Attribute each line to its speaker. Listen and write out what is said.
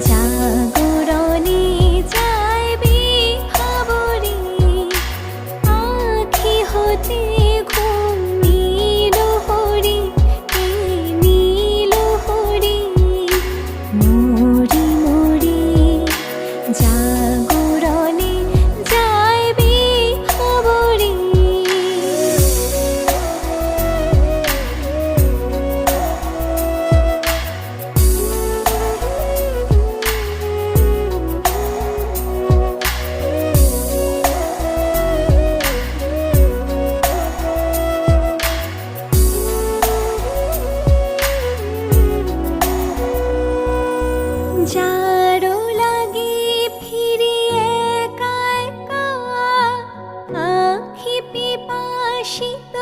Speaker 1: জাগরণে যারো লাগে ফিরে একা একা আখি পিপাসিত